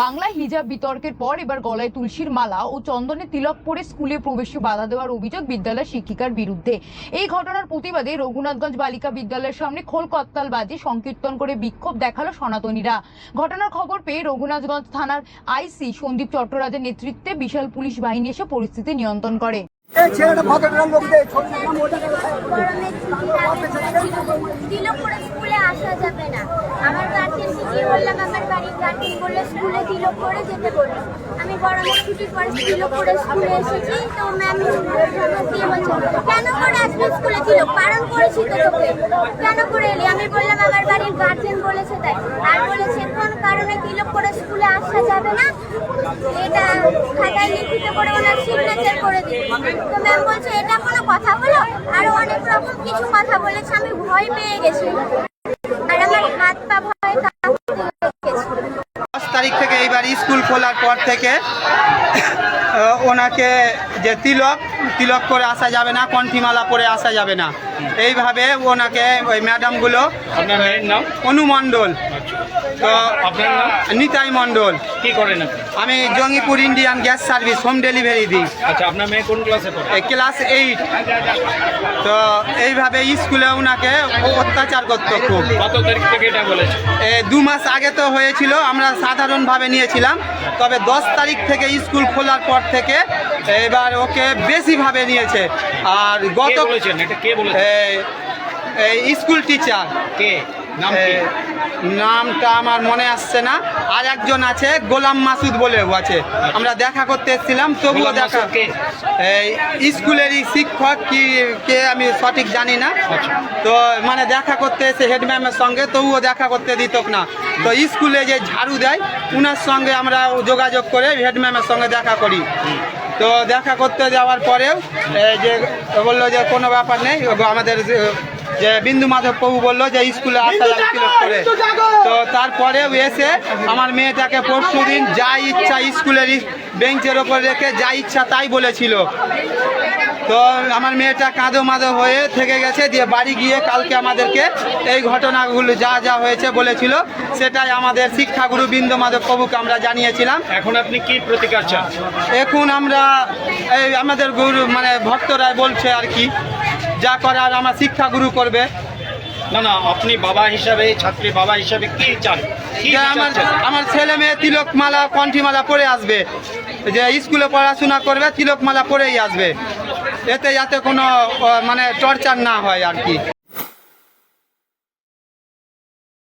বাংলায় হিজাব বিতর্কের পর এবার গলায় তুলসীর মালা ও চন্দনে তিলক পরে স্কুলে প্রবেশে বাধা দেওয়ার অভিযোগ বিদ্যালয় শিক্ষিকার বিরুদ্ধে। এই ঘটনার প্রতিবাদে রঘুনাথগঞ্জ বালিকা বিদ্যালয়ের সামনে খোল কত্তাল বাজে সংকীর্তন করে বিক্ষোভ দেখাল সনাতনীরা। ঘটনার খবর পেয়ে রঘুনাথগঞ্জ থানার আইসি সন্দীপ চট্টরাজের নেতৃত্বে বিশাল পুলিশ বাহিনী এসে পরিস্থিতি নিয়ন্ত্রণ করে। ছোট ছোট স্কুলে আসা যাবে না। আমার গার্জেনকে গিয়ে বললাম বাড়ির গার্জেন বলল, স্কুলে দিল করে যেতে আমি গরমের ছুটির পরে দিল করে স্কুলে এসেছি। তো ম্যাম কেন করে আজকে স্কুলে দিল কারণ করেছি তোকে। কেন করে এলি? আমি বললাম, আমার বাড়ির গার্জেন বলেছে তাই। আর বলেছে, কোন কারণে দিল করে স্কুলে আসা যাবে না? এটা খাতায় লিখিত করে ওনার সিগনেচার করে দিই তো ম্যাম বলছে, এটা কোনো কথা হলো? আর অনেক রকম কিছু কথা বলেছে, আমি ভয় পেয়ে গেছি। আর আমার হাত পা ভয় দশ তারিখ থেকে এইবার স্কুল খোলার পর থেকে ওনাকে যে তিলক তিলক করে আসা যাবে না কণ্ঠিমালা পরে আসা যাবে না। এইভাবে ওনাকে ওই ম্যাডামগুলো অনুমণ্ডল তো নিতাই মণ্ডল। কি করেন আমি Jangipur Indian gas service home delivery দিই। আচ্ছা আপনার মেয়ে কোন ক্লাসে পড়ে? Class eight. তো এইভাবে স্কুলে ওনাকে অত্যাচার করতো খুব। কত তারিখ থেকে এটা বলেছে? এ, দু মাস আগে তো হয়েছিল আমরা সাধারণভাবে নিয়েছিলাম। তবে দশ তারিখ থেকে স্কুল খোলার পর থেকে এবার ওকে বেশিভাবে নিয়েছে। আর গত বলেছেন? এটা কে বলেছে এই স্কুল টিচার। কি? নামটা আমার মনে আসছে না। আর একজন আছে গোলাম মাসুদ বলেও আছে। আমরা দেখা করতে এসেছিলাম তবুও দেখা। এই স্কুলেরই শিক্ষক কি কে আমি সঠিক জানি না। আচ্ছা। তো মানে দেখা করতে এসে হেড ম্যামের সঙ্গে তবুও দেখা করতে দিত না। তো স্কুলে যে ঝাড়ু দেয় উনার সঙ্গে আমরা যোগাযোগ করে হেড ম্যামের সঙ্গে দেখা করি। তো দেখা করতে যাওয়ার পরেও যে বলল যে কোনো ব্যাপার নেই আমাদের যে- বিন্দু মাধব প্রভু বলল যে স্কুলে আসা যাবে তিলক করে। তো তারপরেও এসে আমার মেয়েটাকে পরশু দিন যা ইচ্ছা স্কুলের বেঞ্চের ওপর রেখে যা ইচ্ছা তাই বলেছিল। তো আমার মেয়েটা কাঁদো মাদো হয়ে থেকে গেছে দিয়ে বাড়ি গিয়ে কালকে আমাদেরকে এই ঘটনাগুলো যা যা হয়েছে বলেছিল সেটাই আমাদের শিক্ষাগুরু বিন্দু মাধব প্রভুকে আমরা জানিয়েছিলাম। এখন আপনি কি প্রতিকার চান? এখন আমরা এই আমাদের গুরু মানে ভক্তরা বলছে আর কি যা করার আমার শিক্ষাগুরু করবে। না না আপনি বাবা হিসাবে ছাত্রী বাবা হিসাবে কি চান? আমার? আমার ছেলে মেয়ে তিলকমালা কণ্ঠিমালা পরে আসবে। যে স্কুলে পড়াশোনা করবে তিলকমালা পরেই আসবে। এতে যাতে কোনো মানে টর্চার না হয় আর কি।